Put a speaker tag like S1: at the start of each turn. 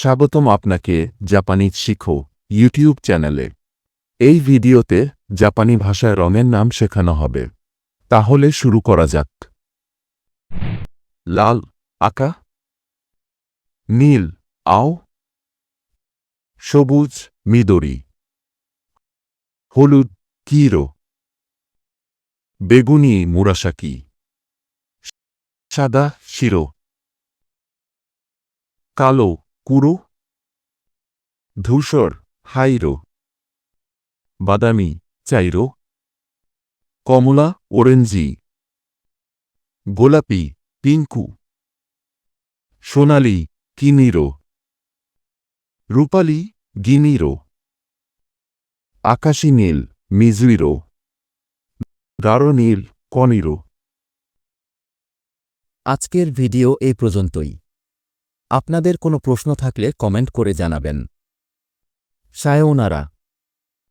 S1: স্বাগতম আপনাকে জাপানি শিখো ইউটিউব চ্যানেলে। এই ভিডিওতে জাপানি ভাষায় রঙের নাম শেখানো হবে। তাহলে শুরু করা যাক। লাল, আকা। নীল, আও। সবুজ, মিদরি। হলুদ, কিরো। বেগুনি, মুরাসাকি। সাদা, শিরো। কালো কুরো, ধূসর, হাইরো, বাদামি, চাইরো, কমলা, ওরেঞ্জি, গোলাপি, পিঙ্কু, সোনালি, কিনিরো, রূপালি, গিনিরো, আকাশী নীল মিজুইরো গাঢ় নীল, কনিরো।
S2: আজকের ভিডিও এই পর্যন্তই। আপনাদের কোনো প্রশ্ন থাকলে কমেন্ট করে জানাবেন। সায়োনারা